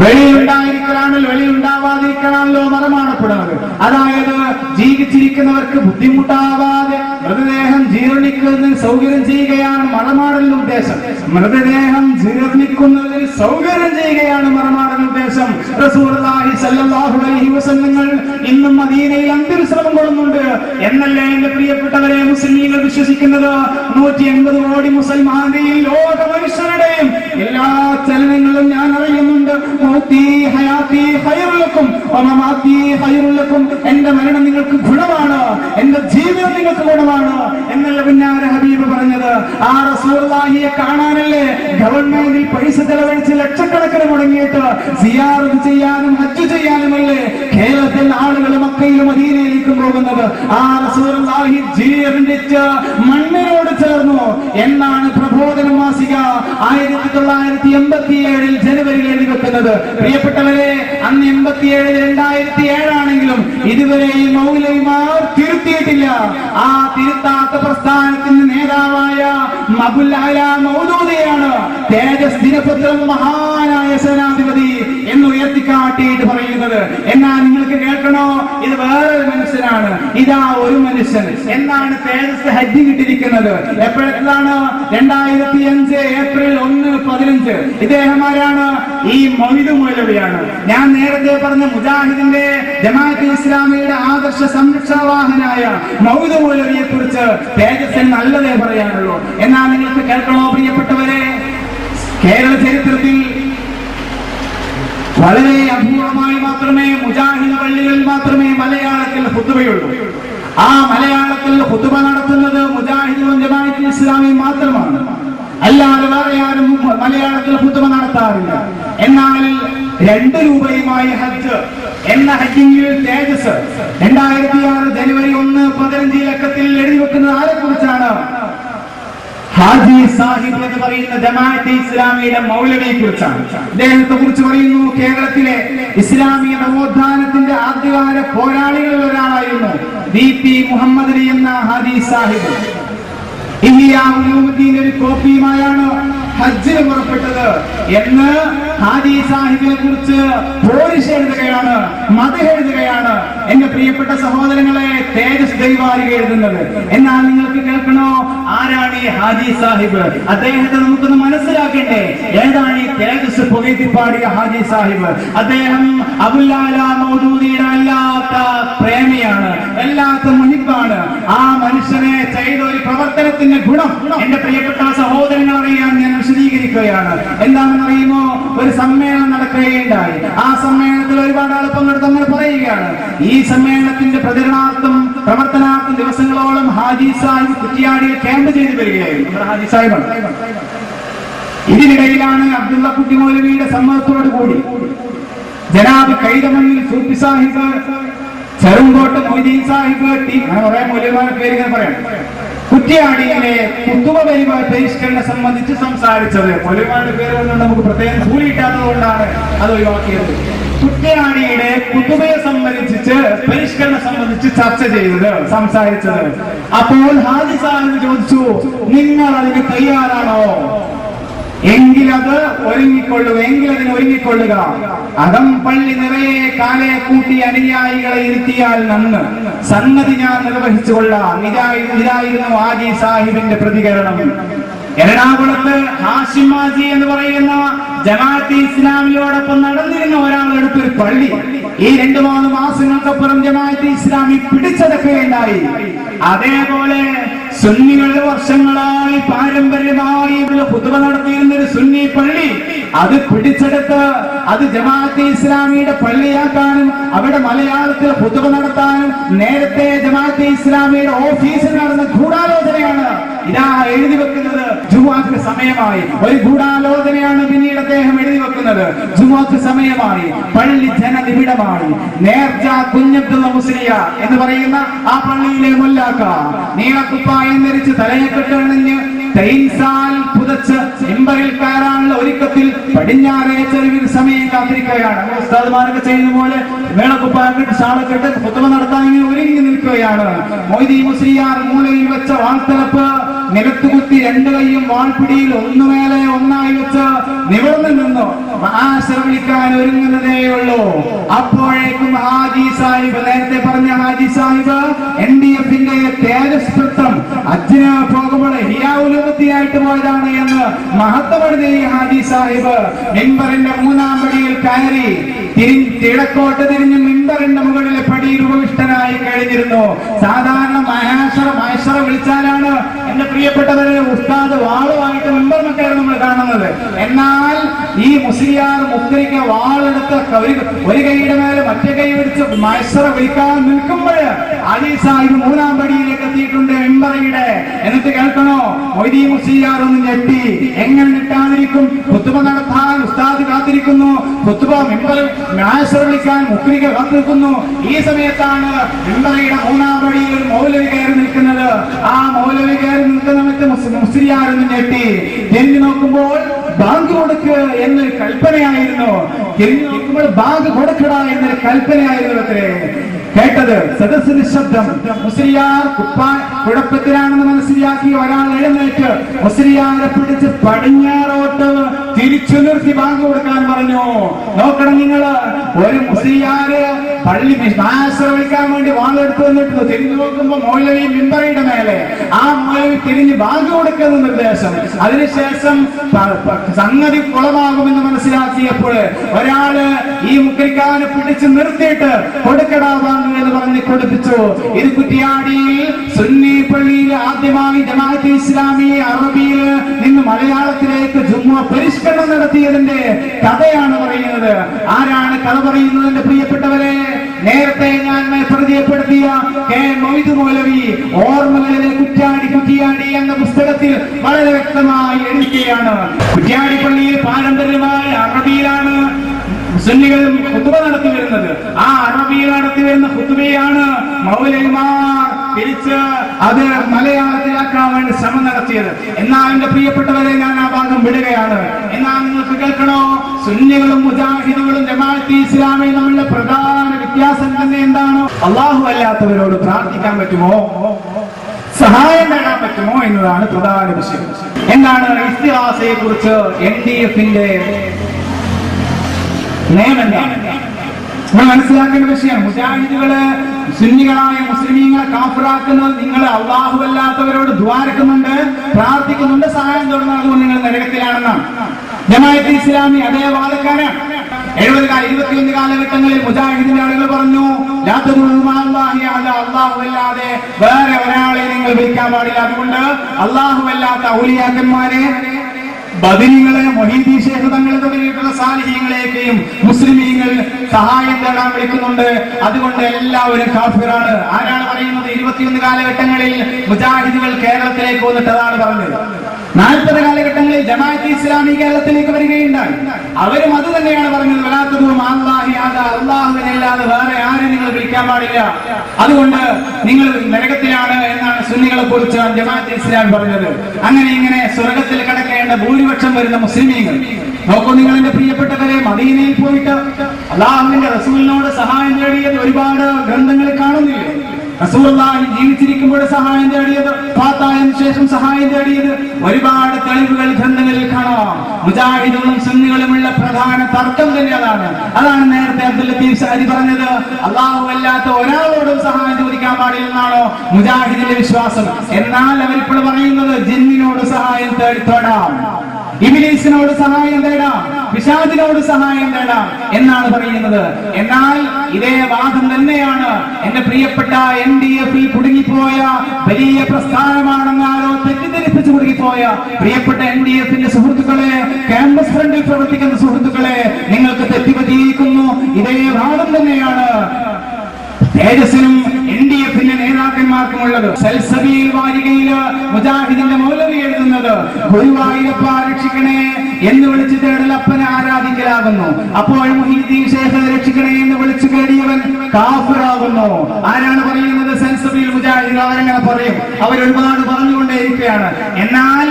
വെളിയുണ്ടായിരിക്കലാണല്ലോ വെളിയുണ്ടാവാതിരിക്കലാണല്ലോ മറമാടപ്പെടുന്നത് അതായത് ജീവിച്ചിരിക്കുന്നവർക്ക് ബുദ്ധിമുട്ടാവാതെ മൃതദേഹം ജീർണിക്കുന്നതിന് സൗകര്യം ചെയ്യുകയാണ് മറമാടലിന് ഉദ്ദേശം. മൃതദേഹം ജീർണിക്കുന്നതിന് സൗകര്യം ചെയ്യുകയാണ് മറമാടൽ ഉദ്ദേശം. റസൂലുള്ളാഹി സല്ലല്ലാഹു അലൈഹി വസല്ലങ്ങൾ ഇന്നും മദീനയിൽ അന്ത്യവിശ്രമം കൊള്ളുന്നുണ്ട്. എന്നല്ലേ എന്റെ പ്രിയപ്പെട്ടവരെ മുസ്ലിമീങ്ങൾ വിശ്വസിക്കുന്നത്? നൂറ്റി എൺപത് കോടി മുസൽമാന്റെയും ലോക മനുഷ്യരുടെയും എല്ലാ ചലനങ്ങളും ഞാൻ അറിയുന്നുണ്ട്. എന്റെ മരണം നിങ്ങൾക്ക് ഗുണമാണ്. ഗുണമാണ് എന്നല്ല പിന്നാര ഹബീബ് പറഞ്ഞത്. ആ റസൂലുള്ളാഹിയെ കാണാനല്ലേ ഗവൺമെന്റിൽ പൈസ ചെലവഴിച്ച് ലക്ഷക്കണക്കിന് മുടങ്ങിയിട്ട് സിയാറത്ത് ചെയ്യാനും ഹജ്ജ് ചെയ്യാനുമല്ലേ കേരളത്തിൽ ആളുകൾ മക്കയിലും അധീനയിലേക്കും പോകുന്നത്? ആ റസൂലുള്ളാഹി ജീർണിച്ച് മണ്ണിനോട് ചേർന്നു. എന്നാണ് പ്രബോധന മാസിക ആയിരത്തി തൊള്ളായിരത്തി എൺപത്തി ഏഴിൽ ജനുവരിയിൽ എഴുതി വെക്കുന്നത് പ്രിയപ്പെട്ടവരെ അന്ന് എൺപത്തിയേഴ് രണ്ടായിരത്തി ഏഴാണെങ്കിലും ഇതുവരെ ഈ മൗലവിമാർ തിരുത്തിയിട്ടില്ല ആ തിരുത്താത്ത പ്രസ്ഥാനത്തിന്റെ നേതാവായ മബുൽ അല മൗദൂദിയാണ് തേജസ് ദിനപത്രം മഹാനായ സേനാധിപതി എന്ന് ഉയർത്തിക്കാട്ടിയിട്ട് പറയുന്നത്. എന്നാൽ നിങ്ങൾക്ക് കേൾക്കണോ? ഇത് വേറൊരു മനുഷ്യനാണ്. ഇതാ ഒരു മനുഷ്യൻ. എന്നാണ് തേജസ് ഹജ്ജ് കിട്ടിയിരിക്കുന്നത്. എപ്പോഴെത്താണ് രണ്ടായിരത്തി അഞ്ച് ഏപ്രിൽ ഒന്ന് പതിനഞ്ച്. ഇദ്ദേഹം ആരാണ് ഈ മൊയ്തു മൗലവിയാണ് ഞാൻ നേരത്തെ പറഞ്ഞ മുജാഹിദിന്റെ ജമാഅത്ത് ഇസ്ലാമിയുടെ ആദർശ സംരക്ഷണവാഹനായ മൗദു മൗലവിയെ കുറിച്ച് തേജസ് നല്ലതേ പറയാനുള്ളൂ. എന്നാൽ നിങ്ങൾക്ക് കേൾക്കണോ പ്രിയപ്പെട്ടവരെ? കേരള ചരിത്രത്തിൽ വളരെ അപൂർവമായി മാത്രമേ മുജാഹിദ് പള്ളികളിൽ മാത്രമേ മലയാളത്തിൽ ഹുദ്ബയുള്ളൂ ആ മലയാളത്തിൽ ഹുദ്ബ നടത്തുന്നത് മുജാഹിദ് ജമാഅത്ത് ഇസ്ലാമി മാത്രമാണ്. അല്ലാതെ വേറെ ആരും മലയാളത്തിൽ ഹുദ്ബ നടത്താറില്ല. എന്നാൽ രണ്ട് രൂപയുമായി ഹജ്ജ് എന്ന ഹജ്ജിംഗിൽ തേജസ്. രണ്ടായിരത്തി ആറ് ജനുവരി ഒന്ന് പതിനഞ്ച് ലക്കത്തിൽ എഴുതി ഹാജി സാഹിബ് എന്ന് പറയുന്ന ജമാഅത്തെ ഇസ്ലാമിയുടെ മൗലവിയെ കുറിച്ചാണ് അദ്ദേഹത്തെ കുറിച്ച് പറയുന്നു കേരളത്തിലെ ഇസ്ലാമിക നവോത്ഥാനത്തിന്റെ ആദ്യകാല പോരാളികളിൽ ഒരാളായിരുന്നു വി പി മുഹമ്മദ് അലി എന്ന ഹാജി സാഹിബ്. ഒരു കോപ്പിയുമായാണ് ഹജ്ജിന് പുറപ്പെട്ടത് എന്ന് ഹാജി സാഹിബിനെ കുറിച്ച് പോലീസ് എഴുതുകയാണ് മത എഴുതുകയാണ്. എന്റെ പ്രിയപ്പെട്ട സഹോദരങ്ങളെ തേജസ് ദൈവാരിക എഴുതുന്നത്. എന്നാൽ നിങ്ങൾക്ക് കേൾക്കണോ? ആരാണ് ഈ ഹാജി സാഹിബ്? അദ്ദേഹത്തെ നമുക്കൊന്ന് മനസ്സിലാക്കണ്ടേ. ഏതാണ് ഈ തേജസ് പുകഴ്ത്തി പാടിയ ഹാജി സാഹിബ്? അദ്ദേഹം അബുല്ലാല വല്ലാത്ത പ്രേമിയാണ് എല്ലാത്ത മുഹിബാണ് ആ മനുഷ്യനെ ചെയ്ത ഒരു പ്രവർത്തനത്തിന്റെ ഗുണം എന്റെ പ്രിയപ്പെട്ട സഹോദരങ്ങൾ അറിയാൻ ഞാൻ വിശദീകരിക്കുകയാണ്. എന്താണെന്ന് അറിയുമോ ഒരു സമ്മേളനം നടക്കുകയുണ്ടായി. ആ സമ്മേളനത്തിൽ ഒരുപാട് ആൾ പങ്കെടുത്ത് നമ്മൾ പറയുകയാണ്. ഈ സമ്മേളനത്തിന്റെ പ്രചരണാർത്ഥം പ്രവർത്തനാർത്ഥം ദിവസങ്ങളോളം ഹാജി സാഹിബ് കുറ്റിയാടിയിൽ ക്യാമ്പ് ചെയ്തു വരികയായിരുന്നു. ഹാജി സാഹിബാണ്. ഇതിനിടയിലാണ് അബ്ദുള്ള കുട്ടി മൗലവിയുടെ സമ്മതത്തോടു കൂടി ജനാബ് കൈതമണ്ണിൽ സൂപ്പി സാഹിബ് ചെറുങ്കോട്ട് മൊയ്തീൻ സാഹിബ് ടി കുറെ മൗലവിമാരുടെ പേര് ഇങ്ങനെ പറയാം കുറ്റിയാടിയിലെ കുത്തുവ പരിപാടി പരിഷ്കരണം സംബന്ധിച്ച് സംസാരിച്ചത് ഒരുപാട് പേര് കൊണ്ട് നമുക്ക് പ്രത്യേകം കൂലി കിട്ടാത്തത് കൊണ്ടാണ് അത് ഒഴിവാക്കിയത്. കുറ്റിയാടിയുടെ കുത്തുവയെ സംബന്ധിച്ച് പരിഷ്കരണം സംബന്ധിച്ച് ചർച്ച ചെയ്തത് സംസാരിച്ചത്. അപ്പോൾ ഹാജി സാഹിബ് ചോദിച്ചു നിങ്ങൾ അതിന് തയ്യാറാണോ? എങ്കിലത് ഒരുങ്ങിക്കൊള്ളുക എങ്കിലതിന് ഒരുങ്ങിക്കൊള്ളുക. അകം പള്ളി നിറയെ കാലെ കൂട്ടി അനുയായികളെ ഇരുത്തിയാൽ നന്ന്. സംഗതി ഞാൻ നിർവഹിച്ചു കൊള്ളാം ഇതായിരുന്നു ആജി സാഹിബിന്റെ പ്രതികരണം. എറണാകുളത്ത് ഹാഷിമാജി എന്ന് പറയുന്ന ജമാഅത്തി ഇസ്ലാമിയോടൊപ്പം നടന്നിരുന്ന ഒരാൾ എടുത്തൊരു പള്ളി. ഈ രണ്ടു മൂന്ന് മാസങ്ങൾക്കപ്പുറം ജമാഅത്തി ഇസ്ലാമി പിടിച്ചെടുക്കുകയുണ്ടായി അതേപോലെ സുന്നികൾ വർഷങ്ങളായി പാരമ്പര്യമായി ഇവിടെ പുതുവ നടത്തിയിരുന്ന ഒരു സുന്നി പള്ളി. അത് പിടിച്ചെടുത്ത് അത് ജമാഅത്തെ ഇസ്ലാമിയുടെ പള്ളിയാക്കാനും അവിടെ മലയാളത്തിൽ പുതുവ നടത്താനും നേരത്തെ ജമാഅത്തെ ഇസ്ലാമിയുടെ ഓഫീസിൽ നടന്ന ഗൂഢാലോചനയാണ്. ഇതാ എഴുതി വെക്കുന്നത് ജുമാക്ക് സമയമായി. ഒരു ഗൂഢാലോചനയാണ് പിന്നീട് അദ്ദേഹം എഴുതി വെക്കുന്നത്. ജുമാക്ക് സമയമായി. പള്ളി ജനനിബിഡമായി. നേർച്ച കുഞ്ഞബ്ദുള്ള മുസ്ലിയ എന്ന് പറയുന്ന ആ പള്ളിയിലെ മുല്ലാക്ക. നീളക്കുപ്പായം ധരിച്ച് തലയെക്കെട്ടണിഞ്ഞ് തൈൻസാൽ പുതച്ച് എമ്പറിൽ കയറാനുള്ള ഒരുക്കത്തിൽ പടിഞ്ഞാറേ ചെരുവിൽ സമയം കാത്തിരിക്കുകയാണ്. ഉസ്താദ്മാരൊക്കെ ചെയ്യുന്ന പോലെ വേളക്കുപ്പായം കെട്ട് ഷാളക്കെട്ട് പുത്തമ നടത്താൻ ഇങ്ങനെ ഒരുങ്ങി നിൽക്കുകയാണ്. മൊയ്തി മുസ്ലിയാർ മൂലയിൽ വെച്ച വാൾത്തലപ്പ് നിലത്തുകുത്തി രണ്ടു കൈയും വാൾപിടിയിൽ ഒന്നുമേലെ ഒന്നായി വെച്ച് നിവർന്നു നിന്നു. ആശ്രമിക്കാൻ ഒരുങ്ങുന്നതേ ഉള്ളൂ. അപ്പോഴേക്കും ഹാജി സാഹിബ് നേരത്തെ പറഞ്ഞ ഹാജി സാഹിബ് എൻ ഡി എഫിന്റെ തേജസ് വൃത്തം അച്ഛന് പോകുമ്പോൾ ഹിയാവുലൂത്തിയായിട്ട് പോയതാണ് എന്ന് മഹത്വപ്പെടുന്ന ഈ ഹാജി സാഹിബ്. മിമ്പറിന്റെ മൂന്നാം പടിയിൽ കയറി തിരി കിഴക്കോട്ട് തിരിഞ്ഞ് മിമ്പറിന്റെ മുകളിലെ പടി ഉപവിഷ്ടനായി കഴിഞ്ഞിരുന്നു. സാധാരണ മഹേശ്വര മഹേശ്വര വിളിച്ചാലാണ് എന്റെ പ്രിയപ്പെട്ടവരെ ഉസ്താദ് വാളുമായിട്ട് മിമ്പറിന് കയറി നമ്മൾ കാണുന്നത്. എന്നാൽ ഈ മുസ്ലിയാർ മുത്തരിക്ക വാളെടുത്ത് ഒരു കൈയുടെ മേലെ മറ്റേ കൈ പിടിച്ച് മത്സര വിളിക്കാൻ നിൽക്കുമ്പോൾ അലി സാഹിബ് മൂന്നാം പടിയിലേക്ക് എത്തിയിട്ടുണ്ട് മെമ്പറയുടെ. എന്നിട്ട് കേൾക്കണോ? മൊയ്തീ മുസ്ലിയാർ ഒന്ന് ഞെട്ടി. എങ്ങനെ കിട്ടാതിരിക്കും കുത്തുബ നടത്താൻ ഉസ്താദ് കാത്തിരിക്കുന്നു. കുത്തുബ മിമ്പർ മഹേശ്വര വിളിക്കാൻ മുക്രിക കാത്തിരിക്കുന്നു. ഈ സമയത്താണ് മെമ്പറയുടെ മൂന്നാം പടിയിൽ ഒരു മൗലവി കയറി നിൽക്കുന്നത്. ആ മൗലവി കയറി നിൽക്കുന്ന സമയത്ത് മുസ്- മുസ്ലിയാരൊന്ന് ഞെട്ടി. തിരിഞ്ഞു നോക്കുമ്പോൾ ബാങ്ക് കൊടുക്കുക എന്നൊരു കൽപ്പനയായിരുന്നു. തിരിഞ്ഞു നോക്കുമ്പോൾ ബാങ്ക് കൊടുക്കട എന്നൊരു കൽപ്പനയായിരുന്നു അത്രേ. കേട്ടത്? സദസ് നിശബ്ദം മുസ്ലിയാർ കുപ്പാ കുഴപ്പത്തിലാണെന്ന് മനസ്സിലാക്കി ഒരാൾ എഴുന്നേറ്റ് മുസ്ലിയാരെ പിടിച്ച് പടിഞ്ഞാറോട്ട് തിരിച്ചു നിർത്തി ബാങ്ക് കൊടുക്കാൻ പറഞ്ഞു. നോക്കണം നിങ്ങൾ. ഒരു മുസ്ലിയാര് പള്ളി ആശ്രമിക്കാൻ വേണ്ടി വാളെടുത്ത് വന്നിട്ട് തിരിഞ്ഞു നോക്കുമ്പോ മൗലവി മിമ്പറയുടെ മേലെ. ആ മൗലവി തിരിഞ്ഞ് ഭാഗ്യം കൊടുക്കുന്ന നിർദ്ദേശം. അതിനുശേഷം സംഗതി കുളമാകുമെന്ന് മനസ്സിലാക്കിയപ്പോൾ ഒരാൾ ഈ മുക്കരിക്കാരനെ പിടിച്ച് നിർത്തിയിട്ട് കൊടുക്കടാ ബാങ്ക് എന്ന് പറഞ്ഞ് കൊടുപ്പിച്ചു. ഇത് കുറ്റിയാടിയിൽ സുന്നി പള്ളിയിൽ ആദ്യമായി ജമാഅത്ത് ഇസ്ലാമി അറബിയിൽ നിന്ന് മലയാളത്തിലേക്ക് ജുമ്മ പരിഷ്കരണം നടത്തിയതിന്റെ കഥയാണ് പറയുന്നത്. ആരാണ് കഥ പറയുന്നതിന്റെ പ്രിയപ്പെട്ടവരെ? നേരത്തെ ഞാൻ പരിചയപ്പെടുത്തിയ കെ മൊയ്തു മൗലവി ഓർമ്മകളിലെ കുറ്റാടി കുറ്റിയാടി എന്ന പുസ്തകത്തിൽ വളരെ വ്യക്തമായി എഴുതുകയാണ്. കുറ്റ്യാടി പള്ളിയിൽ പാരമ്പര്യമായ അറബിയിലാണ് മുസ്ലിങ്ങളും കുത്തുബ നടത്തി വരുന്നത് ആ അറബിയിൽ നടത്തി വരുന്ന കുത്തുബയാണ് മൗലവിമാർ തിരിച്ച് അത് മലയാളത്തിലാക്കാൻ വേണ്ടി ശ്രമം നടത്തിയത്. എന്നാൽ എന്റെ പ്രിയപ്പെട്ടവരെ ഞാൻ ആ ഭാഗം വിടുകയാണ്. എന്നാൽ നിങ്ങൾക്ക് കേൾക്കണോ? സുന്നികളും മുജാഹിദുകളും ജമാഅത്തി ഇസ്ലാമി തമ്മിലുള്ള പ്രധാന അള്ളാഹു അല്ലാത്തവരോട് പ്രാർത്ഥിക്കാൻ പറ്റുമോ? സഹായം നേടാൻ പറ്റുമോ എന്നതാണ് പ്രധാന വിഷയം. എന്താണ് ഇസ്തിഹാസയെ കുറിച്ച് എൻ ഡി എഫിന്റെ നിയമം നമ്മൾ മനസ്സിലാക്കേണ്ട വിഷയം മുജാഹിദുകൾ സുന്നികളായ മുസ്ലിമീങ്ങളെ കാഫറാക്കുന്ന നിങ്ങൾ അള്ളാഹു അല്ലാത്തവരോട് ദ്വാരക്കുന്നുണ്ട് പ്രാർത്ഥിക്കുന്നുണ്ട് സഹായം തുടർന്ന് അതുകൊണ്ട് നിങ്ങൾ നരകത്തിലാണെന്നാണ്. ജമാഅത്ത് ഇസ്ലാമി അതേ വാദക്കാരാണ്. എഴുപത് കാല ഇരുപത്തിയൊന്ന് കാലഘട്ടങ്ങളിൽ മുജാഹിദിന്റെ ആളുകൾ പറഞ്ഞു അല്ലാതെ വേറെ ഒരാളെ നിങ്ങൾ വിളിക്കാൻ പാടില്ല. അതുകൊണ്ട് അള്ളാഹു അല്ലാത്ത ഔലിയാക്കന്മാരെ ബദിനികളെ മൊഹീദി ശേഖ തങ്ങളെ തുടങ്ങിയിട്ടുള്ള സാലിഹ്യങ്ങളെയൊക്കെയും മുസ്ലിമീങ്ങൾ സഹായം തേടാൻ വിളിക്കുന്നുണ്ട്. അതുകൊണ്ട് എല്ലാവരും കാഫിറാണ്. ആരാണ് പറയുന്നത്? ഇരുപത്തിയൊന്ന് കാലഘട്ടങ്ങളിൽ മുജാഹിദുകൾ കേരളത്തിലേക്ക് വന്നിട്ട് അതാണ് പറഞ്ഞത്. നാൽപ്പത് കാലഘട്ടങ്ങളിൽ ജമാഅത്ത് ഇസ്ലാമി കേരളത്തിലേക്ക് വരികയുണ്ടായി. അവരും അത് തന്നെയാണ് പറഞ്ഞത്. വലാത്തതും അള്ളാഹി അള്ളാഹുവിനല്ലാതെ വേറെ ആരും നിങ്ങൾ വിളിക്കാൻ പാടില്ല. അതുകൊണ്ട് നിങ്ങൾ നരകത്തിലാണ് എന്നാണ് സുന്നികളെ കുറിച്ച് ജമാഅത്ത് ഇസ്ലാം പറഞ്ഞത്. അങ്ങനെ ഇങ്ങനെ സ്വർഗത്തിൽ കടക്കേണ്ട ഭൂരിപക്ഷം വരുന്ന മുസ്ലിമീങ്ങൾ. നോക്കൂ നിങ്ങൾ എന്റെ പ്രിയപ്പെട്ടവരെ മദീനയിൽ പോയിട്ട് അള്ളാഹുവിന്റെ റസൂലിനോട് സഹായം തേടിയത് ഒരുപാട് ഗ്രന്ഥങ്ങളിൽ കാണുന്നില്ലേ? ജീവിച്ചിരിക്കുമ്പോൾ സഹായം തേടിയത് പാത്തായതിനു ശേഷം സഹായം തേടിയത് ഒരുപാട് തെളിവുകൾ ഗ്രന്ഥങ്ങളിൽ കാണാം. മുജാഹിദുകളും സുന്നികളുമുള്ള പ്രധാന തർക്കം തന്നെ അതാണ് നേരത്തെ അബ്ദുൽ ലത്തീഫ് സാരി പറഞ്ഞത്. അള്ളാഹു അല്ലാത്ത ഒരാളോടും സഹായം ചോദിക്കാൻ പാടില്ലെന്നാണോ മുജാഹിദിന്റെ വിശ്വാസം? എന്നാൽ അവരിപ്പോൾ പറയുന്നത് ജിന്നിനോട് സഹായം തേടി തേടാം ഇബിലീസിനോട് സഹായം തേടാം പിശാദിനോട് സഹായം തേടാം എന്നാണ് പറയുന്നത്. എന്നാൽ ഇതേ വാദം തന്നെയാണ് എന്റെ പ്രിയപ്പെട്ട എൻ ഡി എഫിൽ കുടുങ്ങിപ്പോയ വലിയ പ്രസ്ഥാനമാണെന്നാലോ തെറ്റിദ്ധരിപ്പിച്ച് കുടുങ്ങിപ്പോയ പ്രിയപ്പെട്ട എൻ ഡി എഫിന്റെ സുഹൃത്തുക്കളെ ക്യാമ്പസ് ഫ്രണ്ടിൽ പ്രവർത്തിക്കുന്ന സുഹൃത്തുക്കളെ നിങ്ങൾക്ക് തെറ്റിപ്പറ്റിയിരിക്കുന്നു ഇതേ വാദം തന്നെയാണ് തേജസ്സിനും എൻ ഡി എഫിന്റെ നേതാക്കന്മാർക്കുമുള്ളത്. സൽസബിയിൽ വാരികയിൽ മുജാഹിദിന്റെ മൗലവി എഴുതുന്നത് ഗുരുവായൂരപ്പ രക്ഷിക്കണേ എന്ന് വിളിച്ചു തേടൽ അപ്പനെ ആരാധിക്കലാകുന്നു. അപ്പോൾ മുഹീദ്ദീൻ ശേഖർ രക്ഷിക്കണേ എന്ന് വിളിച്ചു കേടിയവൻ കാഫിറാകുന്നു. ആരാണ് പറയുന്നത്? സൽസബിയിൽ മുജാഹിദ് അവരങ്ങനെ പറയും? അവർ ഒരുപാട് പറഞ്ഞുകൊണ്ടേയിരിക്കുകയാണ്. എന്നാൽ